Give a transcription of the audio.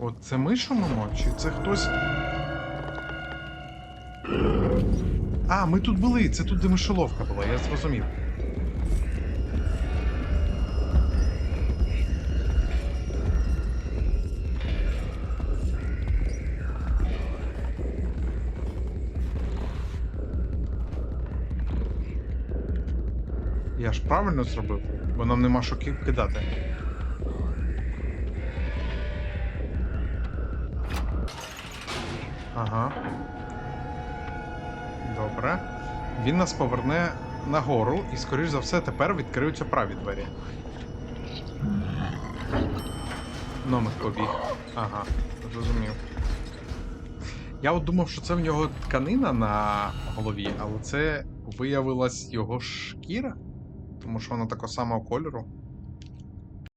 От це ми шумимо? Чи це хтось. А, ми тут були, це тут, де мишоловка була, я зрозумів. Я ж правильно зробив, бо нам нема що кидати. Ага. Добре. Він нас поверне нагору і, скоріш за все, тепер відкриються праві двері. Номер побіг. Ага, зрозумів. Я от думав, що це в нього тканина на голові, але це виявилась його шкіра, тому що вона такого самого кольору.